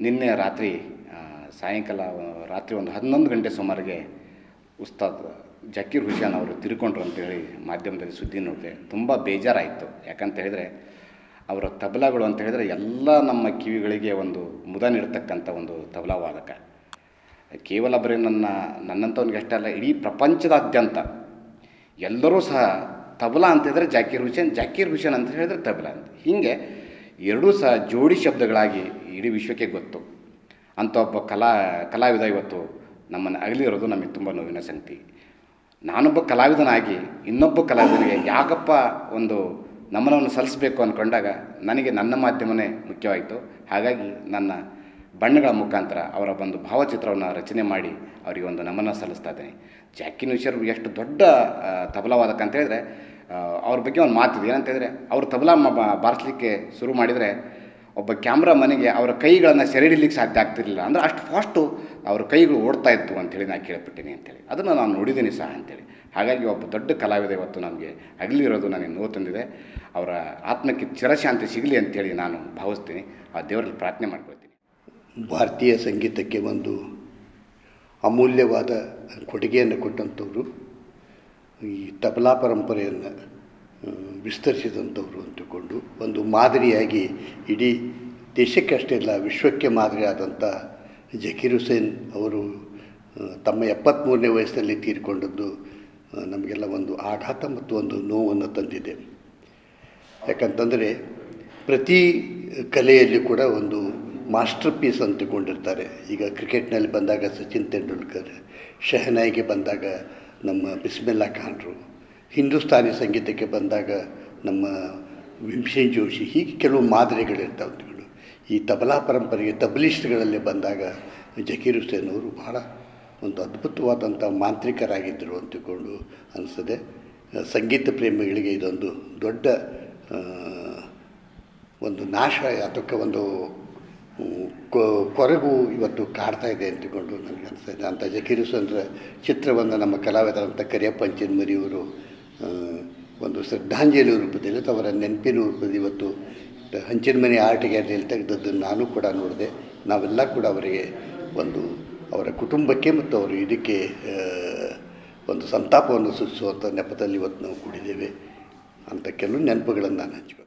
ನಿನ್ನೆ ರಾತ್ರಿ ಸಾಯಂಕಾಲ ರಾತ್ರಿ ಒಂದು ಹನ್ನೊಂದು ಗಂಟೆ ಸುಮಾರಿಗೆ ಉಸ್ತಾದ್ ಜಕೀರ್ ಹುಸೇನ್ ಅವರು ತಿರ್ಕೊಂಡ್ರು ಅಂತೇಳಿ ಮಾಧ್ಯಮದಲ್ಲಿ ಸುದ್ದಿ ನೋಡಿದೆ. ತುಂಬ ಬೇಜಾರಾಯಿತು. ಯಾಕಂತ ಹೇಳಿದರೆ, ಅವರ ತಬಲಾಗಳು ಅಂತ ಹೇಳಿದರೆ ಎಲ್ಲ ನಮ್ಮ ಕಿವಿಗಳಿಗೆ ಒಂದು ಮುದ ನೀಡ್ತಕ್ಕಂಥ ಒಂದು ತಬಲಾ ವಾದಕ ಕೇವಲ ಬರೀ ನನ್ನ, ನನ್ನಂಥವ್ನಿಗೆ ಅಷ್ಟೇ ಅಲ್ಲ, ಇಡೀ ಪ್ರಪಂಚದಾದ್ಯಂತ ಎಲ್ಲರೂ ಸಹ ತಬಲಾ ಅಂತ ಹೇಳಿದ್ರೆ ಜಾಕೀರ್ ಹುಸೇನ್ ಜಾಕೀರ್ ಹುಸೇನ್ ಅಂತ ಹೇಳಿದ್ರೆ ತಬಲಾ ಅಂತ. ಹೀಗೆ ಎರಡೂ ಸಹ ಜೋಡಿ ಶಬ್ದಗಳಾಗಿ ಇಡೀ ವಿಶ್ವಕ್ಕೆ ಗೊತ್ತು. ಅಂಥ ಒಬ್ಬ ಕಲಾ, ಕಲಾವಿದ ಇವತ್ತು ನಮ್ಮನ್ನು ಅಗಲಿರೋದು ನಮಗೆ ತುಂಬ ನೋವಿನ ಸಂಗತಿ. ನಾನೊಬ್ಬ ಕಲಾವಿದನಾಗಿ ಇನ್ನೊಬ್ಬ ಕಲಾವಿದನಿಗೆ ಯಾಕಪ್ಪ ಒಂದು ನಮನವನ್ನು ಸಲ್ಲಿಸಬೇಕು ಅಂದ್ಕೊಂಡಾಗ ನನಗೆ ನನ್ನ ಮಾಧ್ಯಮನೇ ಮುಖ್ಯವಾಯಿತು. ಹಾಗಾಗಿ ನನ್ನ ಬಣ್ಣಗಳ ಮುಖಾಂತರ ಅವರ ಒಂದು ಭಾವಚಿತ್ರವನ್ನು ರಚನೆ ಮಾಡಿ ಅವರಿಗೆ ಒಂದು ನಮನ ಸಲ್ಲಿಸ್ತಾ ಇದ್ದೇನೆ. ಜಾಕಿನ್ ವಿಷರ್ ಎಷ್ಟು ದೊಡ್ಡ ತಬಲವಾದಕ್ಕಂತ ತಬಲಾ ಅಂತ ಹೇಳಿದ್ರೆ ಅವ್ರ ಬಗ್ಗೆ ಒಂದು ಮಾತಿದೆ. ಏನಂತಂದರೆ ಅವರು ತಬಲಾ ಬಾರಿಸ್ಲಿಕ್ಕೆ ಶುರು ಮಾಡಿದರೆ, ಒಬ್ಬ ಕ್ಯಾಮ್ರಾ ಮನೆಗೆ ಅವರ ಕೈಗಳನ್ನು ಸೆರೆ ಹಿಡಿಲಿಕ್ಕೆ ಸಾಧ್ಯ ಆಗ್ತಿರಲಿಲ್ಲ. ಅಂದರೆ ಅಷ್ಟು ಫಾಸ್ಟು ಅವ್ರ ಕೈಗಳು ಓಡ್ತಾ ಇತ್ತು ಅಂತೇಳಿ ನಾನು ಕೇಳ್ಬಿಟ್ಟಿನಿ ಅಂತೇಳಿ. ಅದನ್ನು ನಾನು ನೋಡಿದ್ದೀನಿ ಸಹ ಅಂತೇಳಿ. ಹಾಗಾಗಿ ಒಬ್ಬ ದೊಡ್ಡ ಕಲಾವಿದ ಇವತ್ತು ನಮಗೆ ಅಗಲಿರೋದು ನನಗೆ ನೋವು ತಂದಿದೆ. ಅವರ ಆತ್ಮಕ್ಕೆ ಚಿರಶಾಂತಿ ಸಿಗಲಿ ಅಂತೇಳಿ ನಾನು ಭಾವಿಸ್ತೀನಿ. ಆ ದೇವರಲ್ಲಿ ಪ್ರಾರ್ಥನೆ ಮಾಡ್ಕೊಳ್ತೀನಿ. ಭಾರತೀಯ ಸಂಗೀತಕ್ಕೆ ಒಂದು ಅಮೂಲ್ಯವಾದ ಕೊಡುಗೆಯನ್ನು ಕೊಟ್ಟಂಥವ್ರು ಈ ತಬಲಾ ಪರಂಪರೆಯನ್ನು ವಿಸ್ತರಿಸಿದಂಥವರು ಅಂತಕೊಂಡು ಒಂದು ಮಾದರಿಯಾಗಿ ಇಡೀ ದೇಶಕ್ಕೆ ಇಲ್ಲ ವಿಶ್ವಕ್ಕೆ ಮಾದರಿಯಾದಂಥ ಜಕೀರ್ ಹುಸೇನ್ ಅವರು ತಮ್ಮ ಎಪ್ಪತ್ತ್ಮೂರನೇ ವಯಸ್ಸಿನಲ್ಲಿ ತೀರಿಕೊಂಡದ್ದು ನಮಗೆಲ್ಲ ಒಂದು ಆಘಾತ ಮತ್ತು ಒಂದು ನೋವನ್ನು ತಂದಿದೆ. ಯಾಕಂತಂದರೆ ಪ್ರತಿ ಕಲೆಯಲ್ಲಿ ಕೂಡ ಒಂದು ಮಾಸ್ಟರ್ ಪೀಸ್ ಅಂತಕೊಂಡಿರ್ತಾರೆ. ಈಗ ಕ್ರಿಕೆಟ್ನಲ್ಲಿ ಬಂದಾಗ ಸಚಿನ್ ತೆಂಡೂಲ್ಕರ್, ಶಹನಾಯಿಗೆ ಬಂದಾಗ ನಮ್ಮ ಬಿಸ್ಮಿಲ್ಲಾ ಖಾನ್ರು. ಹಿಂದೂಸ್ತಾನಿ ಸಂಗೀತಕ್ಕೆ ಬಂದಾಗ ನಮ್ಮ ಭೀಮಸೇನ್ ಜೋಶಿ, ಹೀಗೆ ಕೆಲವು ಮಾದರಿಗಳಿರ್ತಾವೆ ಈ ತಬಲಾ ಪರಂಪರೆಗೆ ತಬಲಿಸ್ಟ್ಗಳಲ್ಲಿ ಬಂದಾಗ ಜಕೀರ್ ಹುಸೇನ್ ಅವರು ಬಹಳ ಒಂದು ಅದ್ಭುತವಾದಂಥ ಮಾಂತ್ರಿಕರಾಗಿದ್ದರು ಅಂತಕೊಂಡು ಅನಿಸ್ತದೆ. ಸಂಗೀತ ಪ್ರೇಮಿಗಳಿಗೆ ಇದೊಂದು ದೊಡ್ಡ ಒಂದು ನಾಶ ಅಥವಾ ಒಂದು ಕೊರಗು ಇವತ್ತು ಕಾಡ್ತಾ ಇದೆ ಅಂತಕೊಂಡು ನನಗೆ ಅನಿಸ್ತಾ ಅಂಥ ಜಕೀರ್ ಅಂದರೆ ಚಿತ್ರವನ್ನು ನಮ್ಮ ಕಲಾವಿದರಂಥ ಕರಿಯಪ್ಪ ಮರಿಯವರು ಒಂದು ಶ್ರದ್ಧಾಂಜಲಿ ರೂಪದಲ್ಲಿ ಅವರ ನೆನಪಿನ ರೂಪದಲ್ಲಿ ಇವತ್ತು ಹಂಚಿನ ಮನೆ ಆರ್ಟ್ ಗ್ಯಾಲರಿಯಲ್ಲಿ ತೆಗೆದದ್ದು ನಾನು ಕೂಡ ನೋಡಿದೆ. ನಾವೆಲ್ಲ ಕೂಡ ಅವರಿಗೆ ಒಂದು ಅವರ ಕುಟುಂಬಕ್ಕೆ ಮತ್ತು ಅವರು ಇದಕ್ಕೆ ಒಂದು ಸಂತಾಪವನ್ನು ಸೂಚಿಸುವಂಥ ನೆಪದಲ್ಲಿ ಇವತ್ತು ನಾವು ಕೂಡಿದ್ದೇವೆ ಅಂತ ಕೆಲವು ನೆನಪುಗಳನ್ನು ನಾನು ಹಂಚ್ಕೊಳ್ತೀನಿ